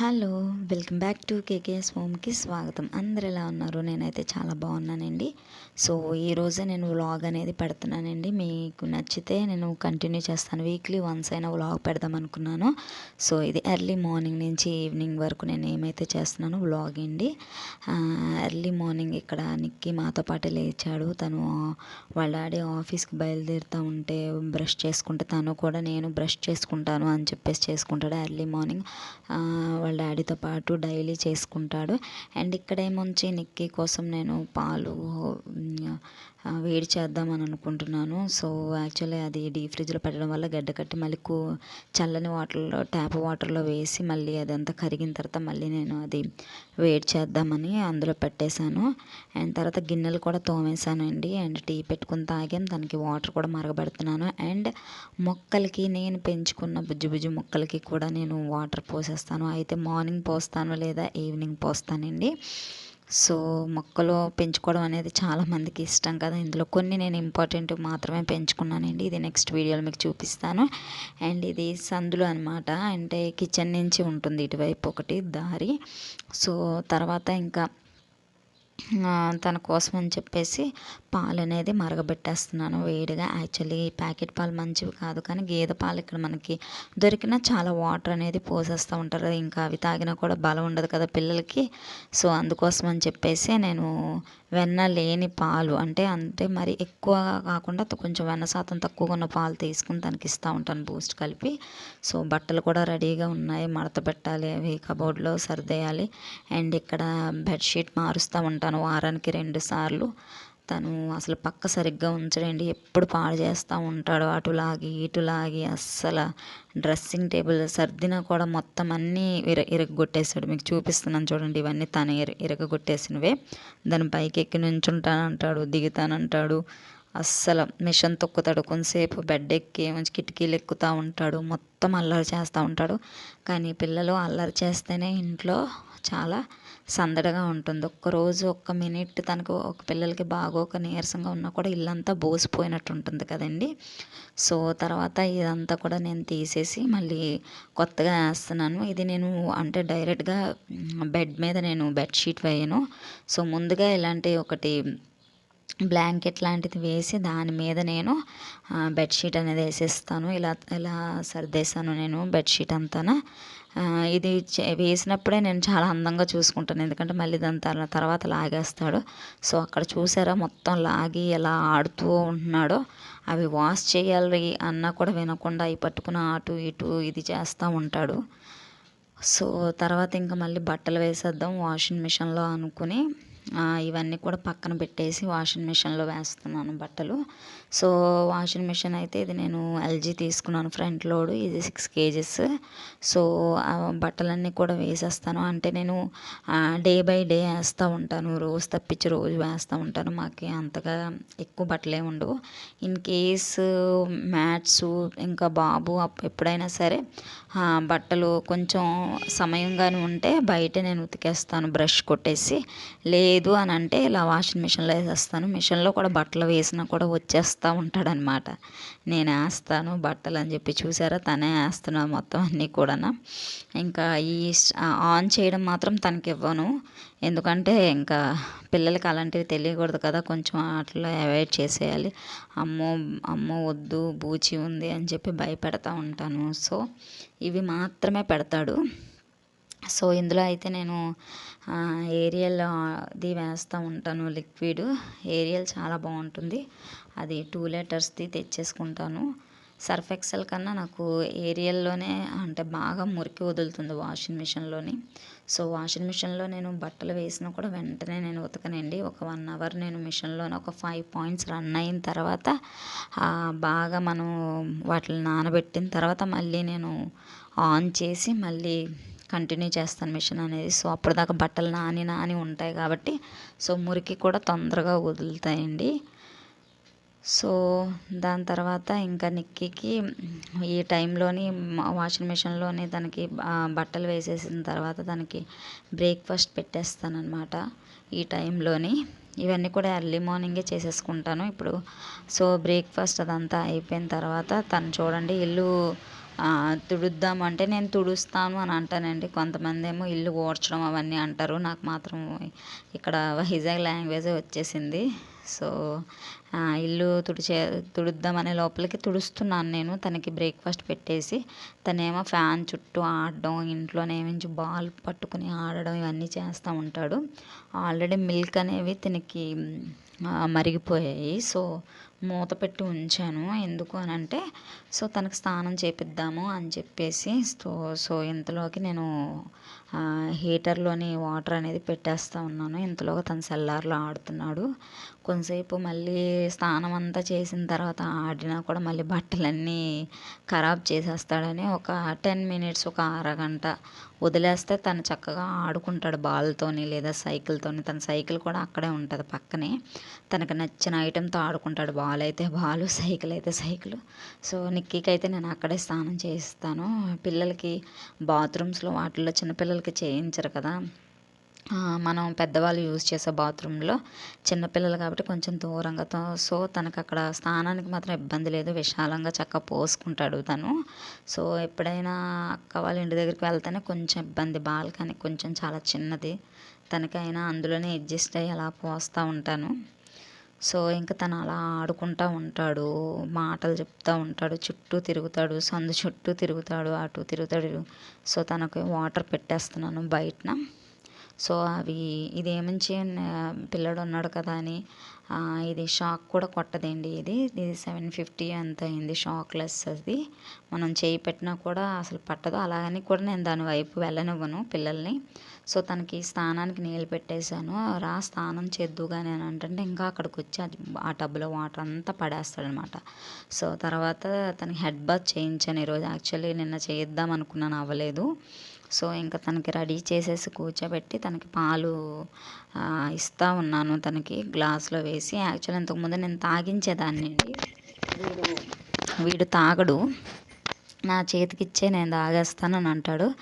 Hello welcome back to KKS హోమ్కి స్వాగతం. అందరు ఎలా ఉన్నారు? నేనైతే చాలా బాగున్నానండి. సో ఈరోజే నేను వ్లాగ్ అనేది పెడుతున్నానండి. మీకు నచ్చితే నేను కంటిన్యూ చేస్తాను. వీక్లీ వన్స్ అయినా వ్లాగ్ పెడదాం అనుకున్నాను. సో ఇది ఎర్లీ మార్నింగ్ నుంచి ఈవినింగ్ వరకు నేను ఏమైతే చేస్తున్నానో వ్లాగ్ అండి. ఎర్లీ మార్నింగ్ ఇక్కడ నిక్కి మాతో పాటు లేచాడు. తను వాళ్ళ డాడీ ఆఫీస్కి బయలుదేరుతూ ఉంటే బ్రష్ చేసుకుంటే తను కూడా నేను బ్రష్ చేసుకుంటాను అని చెప్పేసి చేసుకుంటాడు ఎర్లీ మార్నింగ్. వాళ్ళ డాడీతో పాటు డైలీ చేసుకుంటాడు. అండ్ ఇక్కడ ఏమొంచి నిక్కీ కోసం నేను పాలు వేడి చేద్దామని అనుకుంటున్నాను. సో యాక్చువల్లీ అది డీ ఫ్రిడ్జ్లో పెట్టడం వల్ల గడ్డ కట్టి మళ్ళీ కూ చల్లని వాటర్లో ట్యాప్ వాటర్లో వేసి మళ్ళీ అదంతా కరిగిన తర్వాత మళ్ళీ నేను అది వేడి చేద్దామని అందులో పెట్టేశాను. అండ్ తర్వాత గిన్నెలు కూడా తోమేశానండి. అండ్ టీ పెట్టుకుని తాగాం. దానికి వాటర్ కూడా మరగబెడుతున్నాను. అండ్ మొక్కలకి నేను పెంచుకున్న బుజ్జి బుజ్జి మొక్కలకి కూడా నేను వాటర్ పోసేస్తాను. అయితే మార్నింగ్ పోస్తాను లేదా ఈవినింగ్ పోస్తానండి. సో మొక్కలు పెంచుకోవడం అనేది చాలామందికి ఇష్టం కదా. ఇందులో కొన్ని నేను ఇంపార్టెంట్ మాత్రమే పెంచుకున్నానండి. ఇది నెక్స్ట్ వీడియోలో మీకు చూపిస్తాను. అండ్ ఇది సందులు అనమాట అంటే కిచెన్ నుంచి ఉంటుంది ఇటువైపు ఒకటి దారి. సో తర్వాత ఇంకా తన కోసం అని చెప్పేసి పాలు అనేది మరగబెట్టేస్తున్నాను వేడిగా. యాక్చువల్లీ ప్యాకెట్ పాలు మంచివి కాదు కానీ గేదె పాలు ఇక్కడ మనకి దొరికినా చాలా వాటర్ అనేది పోసేస్తూ ఉంటారు ఇంకా అవి తాగినా కూడా బలం ఉండదు కదా పిల్లలకి. సో అందుకోసం అని చెప్పేసి నేను వెన్న లేని పాలు అంటే అంటే మరి ఎక్కువ కాకుండా కొంచెం వెన్న శాతం తక్కువగా ఉన్న పాలు తీసుకుని తనకి ఇస్తూ ఉంటాను బూస్ట్ కలిపి. సో బట్టలు కూడా రెడీగా ఉన్నాయి. మడత పెట్టాలి అవి కబోర్డ్లో సర్దేయాలి. అండ్ ఇక్కడ బెడ్షీట్ మారుస్తూ ఉంటాను. వారానికి రెండు సార్లు. తను అసలు పక్క సరిగ్గా ఉంచడండి. ఎప్పుడు పాడు చేస్తూ ఉంటాడు అటులాగి ఇటులాగి. ఇటు లాగి అస్సలు డ్రెస్సింగ్ టేబుల్ సర్దినా కూడా మొత్తం అన్నీ ఇర ఇరగొట్టేశాడు. మీకు చూపిస్తున్నాను చూడండి ఇవన్నీ తను ఇర ఇరగొట్టేసినవే. దాని పైకి ఎక్కి నుంచుంటానంటాడు దిగుతానంటాడు. అస్సలు మిషన్ తొక్కుతాడు. కొంతసేపు బెడ్ ఎక్కి మంచి కిటికీలు ఎక్కుతూ ఉంటాడు. మొత్తం అల్లరి చేస్తూ ఉంటాడు. కానీ పిల్లలు అల్లరి చేస్తేనే ఇంట్లో చాలా సందడిగా ఉంటుంది. ఒక్కరోజు ఒక్క మినిట్ తనకు ఒక పిల్లలకి బాగోక నీరసంగా ఉన్నా కూడా ఇల్లంతా బోసిపోయినట్టు ఉంటుంది కదండి. సో తర్వాత ఇదంతా కూడా నేను తీసేసి మళ్ళీ కొత్తగా వేస్తున్నాను. ఇది నేను అంటే డైరెక్ట్గా బెడ్ మీద నేను బెడ్షీట్ వేయను. సో ముందుగా ఇలాంటి ఒకటి బ్లాంకెట్ లాంటిది వేసి దాని మీద నేను బెడ్షీట్ అనేది వేసేస్తాను. ఇలా ఇలా సర్దేశాను నేను బెడ్షీట్ అంతా ఇది వేసినప్పుడే నేను చాలా అందంగా చూసుకుంటాను. ఎందుకంటే మళ్ళీ దాని తర్వాత లాగేస్తాడు. సో అక్కడ చూసారా? మొత్తం లాగి ఎలా ఆడుతూ ఉంటున్నాడో. అవి వాష్ చేయాలి అన్నా కూడా వినకుండా అవి పట్టుకుని అటు ఇటు ఇది చేస్తూ ఉంటాడు. సో తర్వాత ఇంకా మళ్ళీ బట్టలు వేసేద్దాం వాషింగ్ మిషన్లో అనుకుని ఇవన్నీ కూడా పక్కన పెట్టేసి వాషింగ్ మిషన్లో వేస్తున్నాను బట్టలు. సో వాషింగ్ మిషన్ అయితే ఇది నేను ఎల్జీ తీసుకున్నాను ఫ్రంట్ లోడ్ ఇది సిక్స్ కేజెస్. సో ఆ బట్టలన్నీ కూడా వేసేస్తాను. అంటే నేను డే బై డే వేస్తూ ఉంటాను రోజు తప్పించి రోజు వేస్తూ ఉంటాను. మాకు అంతగా ఎక్కువ బట్టలే ఉండవు. ఇన్ కేస్ మ్యాట్స్ ఇంకా బాబు అప్- ఎప్పుడైనా సరే బట్టలు కొంచెం సమయంగానే ఉంటే బయట నేను ఉతికేస్తాను బ్రష్ కొట్టేసి. లే లేదు అని అంటే ఇలా వాషింగ్ మిషన్లో వేసేస్తాను. మిషన్లో కూడా బట్టలు వేసినా కూడా వచ్చేస్తూ ఉంటాడనమాట నేను వేస్తాను బట్టలు అని చెప్పి చూసారా? తనే వేస్తున్నాడు మొత్తం అన్నీ కూడా ఇంకా ఈ ఆన్ చేయడం మాత్రం తనకి ఇవ్వను ఎందుకంటే ఇంకా పిల్లలకి అలాంటివి తెలియకూడదు కదా. కొంచెం అట్లా అవాయిడ్ చేసేయాలి. అమ్మో అమ్మో వద్దు బూచి ఉంది అని చెప్పి భయపెడతా ఉంటాను. సో ఇవి మాత్రమే పెడతాడు. సో ఇందులో అయితే నేను ఏరియల్ ది వేస్తూ ఉంటాను లిక్విడ్. ఏరియల్ చాలా బాగుంటుంది. అది టూ లీటర్స్ది తెచ్చేసుకుంటాను. సర్ఫ్ ఎక్సెల్ కన్నా నాకు ఏరియల్లోనే అంటే బాగా మురికి వదులుతుంది వాషింగ్ మిషన్లోని. సో వాషింగ్ మిషన్లో నేను బట్టలు వేసినా కూడా వెంటనే నేను ఉతకనండి. ఒక వన్ అవర్ నేను మిషన్లోనే ఒక ఫైవ్ పాయింట్స్ రన్ అయిన తర్వాత బాగా మనం వాటిని నానబెట్టిన తర్వాత మళ్ళీ నేను ఆన్ చేసి మళ్ళీ కంటిన్యూ చేస్తాను మిషన్ అనేది. సో అప్పటిదాకా బట్టలు నాని నాని ఉంటాయి కాబట్టి సో మురికి కూడా తొందరగా వదులుతాయండి. సో దాని తర్వాత ఇంకా నిక్కీకి ఈ టైంలోని వాషింగ్ మిషన్లోని తనకి బట్టలు వేసేసిన తర్వాత తనకి బ్రేక్ఫాస్ట్ పెట్టేస్తానమాట ఈ టైంలోని. ఇవన్నీ కూడా ఎర్లీ మార్నింగే చేసేసుకుంటాను ఇప్పుడు. సో బ్రేక్ఫాస్ట్ అదంతా అయిపోయిన తర్వాత తను చూడండి ఇల్లు తుడుద్దామంటే నేను తుడుస్తాను అని అంటానండి. కొంతమంది ఏమో ఇల్లు ఊడ్చడం అవన్నీ అంటారు. నాకు మాత్రం ఇక్కడ వైజాగ్ లాంగ్వేజే వచ్చేసింది. సో ఇల్లు తుడిచే తుడుద్దామనే లోపలికి తుడుస్తున్నాను నేను. తనకి బ్రేక్ఫాస్ట్ పెట్టేసి తనేమో ఫ్యాన్ చుట్టూ ఆడడం ఇంట్లోనేమించి బాల్ పట్టుకుని ఆడడం ఇవన్నీ చేస్తూ ఉంటాడు. ఆల్రెడీ మిల్క్ అనేవి తనకి మరిగిపోయాయి. సో మూత పెట్టి ఉంచాను. ఎందుకు అని అంటే సో తనకు స్నానం చేపిద్దాము అని చెప్పేసి సో సో ఇంతలోకి నేను హీటర్లోని వాటర్ అనేది పెట్టేస్తూ ఉన్నాను. ఇంతలోకి తన సెల్లార్లో ఆడుతున్నాడు. కొంతసేపు మళ్ళీ స్నానం అంతా చేసిన తర్వాత ఆడినా కూడా మళ్ళీ బట్టలన్నీ ఖరాబ్ చేసేస్తాడని ఒక టెన్ మినిట్స్ ఒక అరగంట వదిలేస్తే తను చక్కగా ఆడుకుంటాడు బాల్తోని లేదా సైకిల్తోని. తన సైకిల్ కూడా అక్కడే ఉంటుంది పక్కనే. తనకు నచ్చిన ఐటెంతో ఆడుకుంటాడు బాల్ అయితే బాలు సైకిల్ అయితే సైకిల్. సో నిక్కీకి అయితే నేను అక్కడే స్నానం చేయిస్తాను. పిల్లలకి బాత్రూమ్స్లో వాటిల్లో చిన్నపిల్లలకి చేయించరు కదా. మనం పెద్దవాళ్ళు యూజ్ చేసే బాత్రూంలో చిన్నపిల్లలు కాబట్టి కొంచెం దూరంగా సో తనకు అక్కడ స్నానానికి మాత్రం ఇబ్బంది లేదు. విశాలంగా చక్కగా పోసుకుంటాడు తను. సో ఎప్పుడైనా అక్క వాళ్ళ ఇంటి దగ్గరికి వెళ్తేనే కొంచెం ఇబ్బంది. బాల్కనీ కొంచెం చాలా చిన్నది. తనకైనా అందులోనే అడ్జస్ట్ అయ్యి అలా పోస్తూ ఉంటాను. సో ఇంకా తను అలా ఆడుకుంటూ ఉంటాడు మాటలు చెప్తూ ఉంటాడు చుట్టూ తిరుగుతాడు సందు చుట్టూ తిరుగుతాడు అటు తిరుగుతాడు. సో తనకి వాటర్ పెట్టేస్తున్నాను బయటన. సో అవి ఇదేమించి పిల్లడు ఉన్నాడు కదా అని ఇది షాక్ కూడా కొట్టదండి ఇది. ఇది సెవెన్ ఫిఫ్టీ అంత అయింది షాక్లెస్ అది. మనం చేయి పెట్టినా కూడా అసలు పట్టదు. అలాగని కూడా నేను దాని వైపు వెళ్ళనివ్వను పిల్లల్ని. సో తనకి స్నానానికి నీళ్ళు పెట్టేశాను. రా స్నానం చేద్దుగా నేను అంటే ఇంకా అక్కడికి వచ్చి ఆ టబ్లో వాటర్ అంతా పడేస్తాడనమాట. సో తర్వాత తనకి హెడ్ బాత్ చేయించాను ఈరోజు. యాక్చువల్లీ నిన్న చేద్దాం అనుకున్నాను అవ్వలేదు. సో ఇంకా తనకి రెడీ చేసేసి కూర్చోబెట్టి తనకి పాలు ఇస్తూ ఉన్నాను తనకి గ్లాస్లో వేసి. యాక్చువల్ ఇంతకుముందు నేను తాగించేదాన్ని అండి వీడు వీడు తాగడు. నా చేతికిచ్చే నేను తాగేస్తాను అని అంటాడు.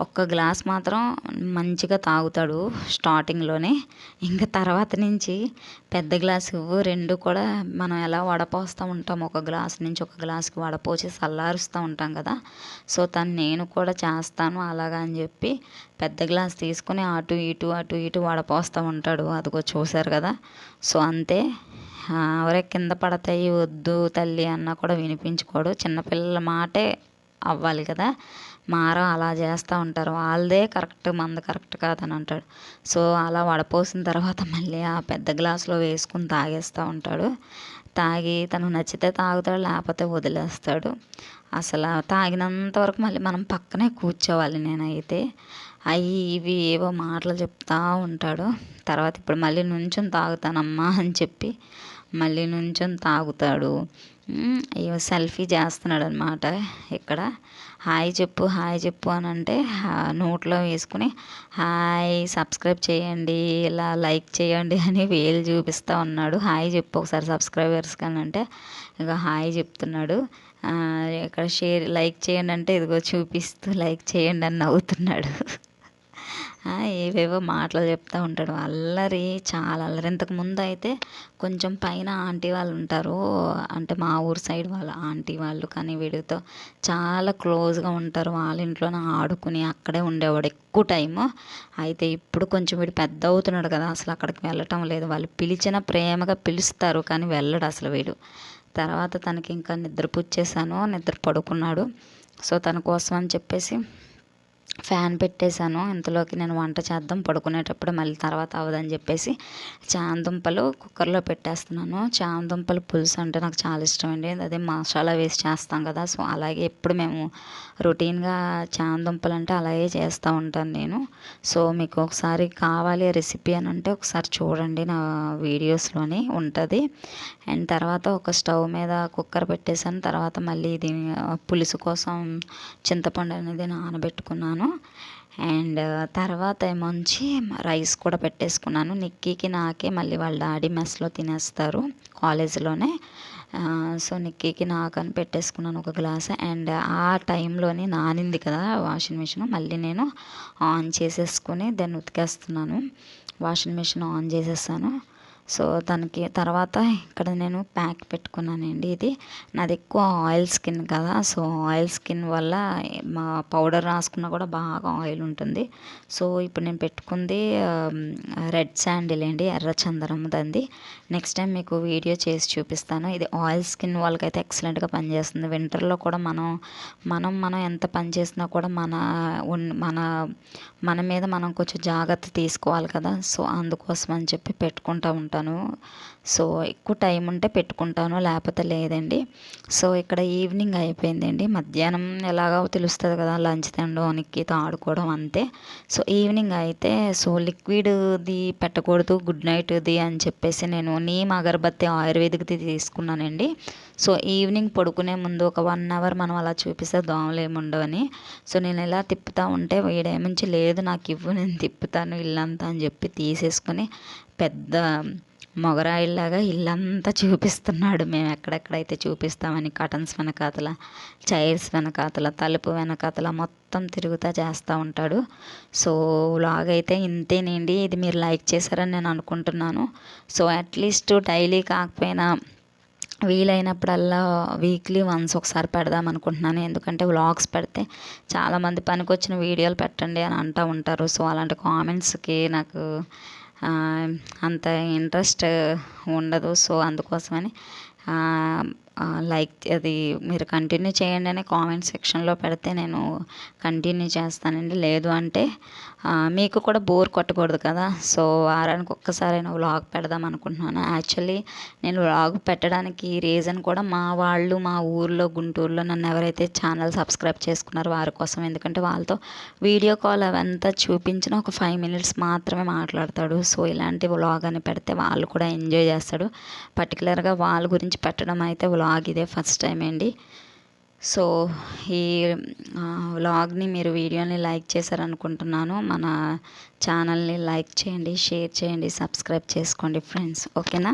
ఒక్క గ్లాస్ మాత్రం మంచిగా తాగుతాడు స్టార్టింగ్లోనే. ఇంకా తర్వాత నుంచి పెద్ద గ్లాస్ ఇవ్వు రెండు కూడా మనం ఎలా వడపోస్తూ ఉంటాం. ఒక గ్లాస్ నుంచి ఒక గ్లాస్కి వడపోసి చల్లారుస్తూ ఉంటాం కదా. సో తను నేను కూడా చేస్తాను అలాగా అని చెప్పి పెద్ద గ్లాస్ తీసుకుని అటు ఇటు అటు ఇటు వడపోస్తూ ఉంటాడు. అదిగో చూశారు కదా. సో అంతే. ఎవరే కింద పడతాయి వద్దు తల్లి అన్నా కూడా వినిపించుకోడు. చిన్నపిల్లల మాటే అవ్వాలి కదా. మారం అలా చేస్తూ ఉంటారు. వాళ్ళదే కరెక్ట్ మంద కరెక్ట్ కాదని అంటాడు. సో అలా వడపోసిన తర్వాత మళ్ళీ ఆ పెద్ద గ్లాసులో వేసుకుని తాగేస్తూ ఉంటాడు. తాగి తను నచ్చితే తాగుతాడు లేకపోతే వదిలేస్తాడు. అసలు తాగినంత వరకు మళ్ళీ మనం పక్కనే కూర్చోవాలి నేనైతే. అవి ఇవి ఏవో మాటలు చెప్తా ఉంటాడు. తర్వాత ఇప్పుడు మళ్ళీ నుంచుని తాగుతానమ్మా అని చెప్పి మళ్ళీ నుంచొని తాగుతాడు. సెల్ఫీ చేస్తున్నాడు అనమాట ఇక్కడ హాయ్ చెప్పు హాయ్ చెప్పు అని అంటే నోట్లో వేసుకుని హాయ్ సబ్స్క్రైబ్ చేయండి ఇలా లైక్ చేయండి అని వేలు చూపిస్తూ ఉన్నాడు. హాయ్ చెప్పు ఒకసారి సబ్స్క్రైబర్స్ కానీ అంటే ఇక హాయ్ చెప్తున్నాడు. ఇక్కడ షేర్ లైక్ చేయండి అంటే ఇదిగో చూపిస్తూ లైక్ చేయండి అని నవ్వుతున్నాడు. ఏవేవో మాటలు చెప్తూ ఉంటాడు. అల్లరి చాలా అల్లరి. ఇంతకు ముందు అయితే కొంచెం పైన ఆంటీ వాళ్ళు ఉంటారు. అంటే మా ఊరు సైడ్ వాళ్ళ ఆంటీ వాళ్ళు కానీ వీడితో చాలా క్లోజ్గా ఉంటారు. వాళ్ళ ఇంట్లోనే ఆడుకుని అక్కడే ఉండేవాడు ఎక్కువ టైము. అయితే ఇప్పుడు కొంచెం వీడు పెద్ద అవుతున్నాడు కదా అసలు అక్కడికి వెళ్ళటం లేదు. వాళ్ళు పిలిచిన ప్రేమగా పిలుస్తారు కానీ వెళ్ళడు అసలు వీడు. తర్వాత తనకి ఇంకా నిద్ర పుచ్చేసాను. నిద్ర పడుకున్నాడు. సో తన కోసం అని చెప్పేసి ఫ్యాన్ పెట్టేశాను. ఇంతలోకి నేను వంట చేద్దాం పడుకునేటప్పుడు మళ్ళీ తర్వాత అవ్వదని చెప్పేసి చామదుంపలు కుక్కర్లో పెట్టేస్తున్నాను. చామదుంపలు పులుసు అంటే నాకు చాలా ఇష్టం అండి అదే మసాలా వేసి చేస్తాం కదా సో అలాగే ఎప్పుడు మేము రొటీన్గా చామదుంపలు అంటే అలాగే చేస్తూ ఉంటాను నేను. సో మీకు ఒకసారి కావాలి రెసిపీ అని అంటే ఒకసారి చూడండి నా వీడియోస్లోని ఉంటుంది. అండ్ తర్వాత ఒక స్టవ్ మీద కుక్కర్ పెట్టేసాను తర్వాత మళ్ళీ ఇది పులుసు కోసం చింతపండు అనేది నానబెట్టుకున్నాను. అండ్ తర్వాత ఏమొంచి రైస్ కూడా పెట్టేసుకున్నాను. నిక్కీకి నాకే మళ్ళీ వాళ్ళ డాడీ మెస్లో తినేస్తారు కాలేజీలోనే. సో నిక్కీకి నాకని పెట్టేసుకున్నాను ఒక గ్లాస్. అండ్ ఆ టైంలోనే నానింది కదా వాషింగ్ మిషన్. మళ్ళీ నేను ఆన్ చేసేసుకొని దాన్ని ఉతికేస్తున్నాను. వాషింగ్ మిషన్ ఆన్ చేసేసాను. సో దానికి తర్వాత ఇక్కడ నేను ప్యాక్ పెట్టుకున్నానండి ఇది. నాది ఎక్కువ ఆయిల్ స్కిన్ కదా సో ఆయిల్ స్కిన్ వల్ల మా పౌడర్ రాసుకున్నా కూడా బాగా ఆయిల్ ఉంటుంది. సో ఇప్పుడు నేను పెట్టుకుంది రెడ్ శాండిల్ అండి ఎర్ర చందనం దంది. నెక్స్ట్ టైం మీకు వీడియో చేసి చూపిస్తాను. ఇది ఆయిల్ స్కిన్ వాళ్ళకైతే ఎక్సలెంట్గా పనిచేస్తుంది. వింటర్లో కూడా మనం మనం మనం ఎంత పని చేసినా కూడా మన ఉన్- మన మన మీద మనం కొంచెం జాగ్రత్త తీసుకోవాలి కదా. సో అందుకోసం అని చెప్పి పెట్టుకుంటూ చేస్తాను సో ఎక్కువ టైం ఉంటే పెట్టుకుంటాను లేకపోతే లేదండి. సో ఇక్కడ ఈవినింగ్ అయిపోయిందండి. మధ్యాహ్నం ఎలాగో తెలుస్తుంది కదా లంచ్ తినడానికి ఆడుకోవడం అంతే. సో ఈవినింగ్ అయితే సో లిక్విడ్ది పెట్టకూడదు గుడ్ నైట్ది అని చెప్పేసి నేను నీమ్ అగరబత్తి ఆయుర్వేదిక్ది తీసుకున్నానండి. సో ఈవినింగ్ పడుకునే ముందు ఒక వన్ అవర్ మనం అలా చూపిస్తే దోమలు ఏమి ఉండవని సో నేను ఇలా తిప్పుతూ ఉంటే వీడేమించి లేదు నాకు ఇవ్వు నేను తిప్పుతాను ఇల్లంతా అని చెప్పి తీసేసుకొని పెద్ద మొగరాయిల్లాగా ఇల్లంతా చూపిస్తున్నాడు. మేము ఎక్కడెక్కడైతే చూపిస్తామని కటన్స్ వెనకాతల చైర్స్ వెనకాతల తలుపు వెనకాతల మొత్తం తిరుగుతా చేస్తూ ఉంటాడు. సో వ్లాగ్ అయితే ఇంతేనండి. ఇది మీరు లైక్ చేశారని నేను అనుకుంటున్నాను. సో అట్లీస్ట్ డైలీ కాకపోయినా వీలైనప్పుడల్లా వీక్లీ వన్స్ ఒకసారి పెడదాం అనుకుంటున్నాను. ఎందుకంటే వ్లాగ్స్ పెడితే చాలామంది పనికొచ్చిన వీడియోలు పెట్టండి అని అంటూ ఉంటారు. సో అలాంటి కామెంట్స్కి నాకు అంత ఇంట్రెస్ట్ ఉండదు. సో అందుకోసమని లైక్ అది మీరు కంటిన్యూ చేయండి అని కామెంట్ సెక్షన్లో పెడితే నేను కంటిన్యూ చేస్తానండి. లేదు అంటే మీకు కూడా బోర్ కొట్టకూడదు కదా. సో వారానికి ఒక్కసారైనా వ్లాగ్ పెడదాం అనుకుంటున్నాను. యాక్చువల్లీ నేను వ్లాగ్ పెట్టడానికి రీజన్ కూడా మా వాళ్ళు మా ఊర్లో గుంటూరులో నన్ను ఎవరైతే ఛానల్ సబ్స్క్రైబ్ చేసుకున్నారో వారి కోసం. ఎందుకంటే వాళ్ళతో వీడియో కాల్ అవంతా చూపించిన ఒక ఫైవ్ మినిట్స్ మాత్రమే మాట్లాడతాడు. సో ఇలాంటి వ్లాగ్ అని పెడితే వాళ్ళు కూడా ఎంజాయ్ చేస్తాడు. పర్టికులర్గా వాళ్ళ గురించి పెట్టడం అయితే వ్లాగ్ ఇదే ఫస్ట్ టైం అండి. సో ఈ వ్లాగ్ని మీరు వీడియోని లైక్ చేశారనుకుంటున్నాను. మన ఛానల్ని లైక్ చేయండి షేర్ చేయండి సబ్స్క్రైబ్ చేసుకోండి ఫ్రెండ్స్. ఓకేనా?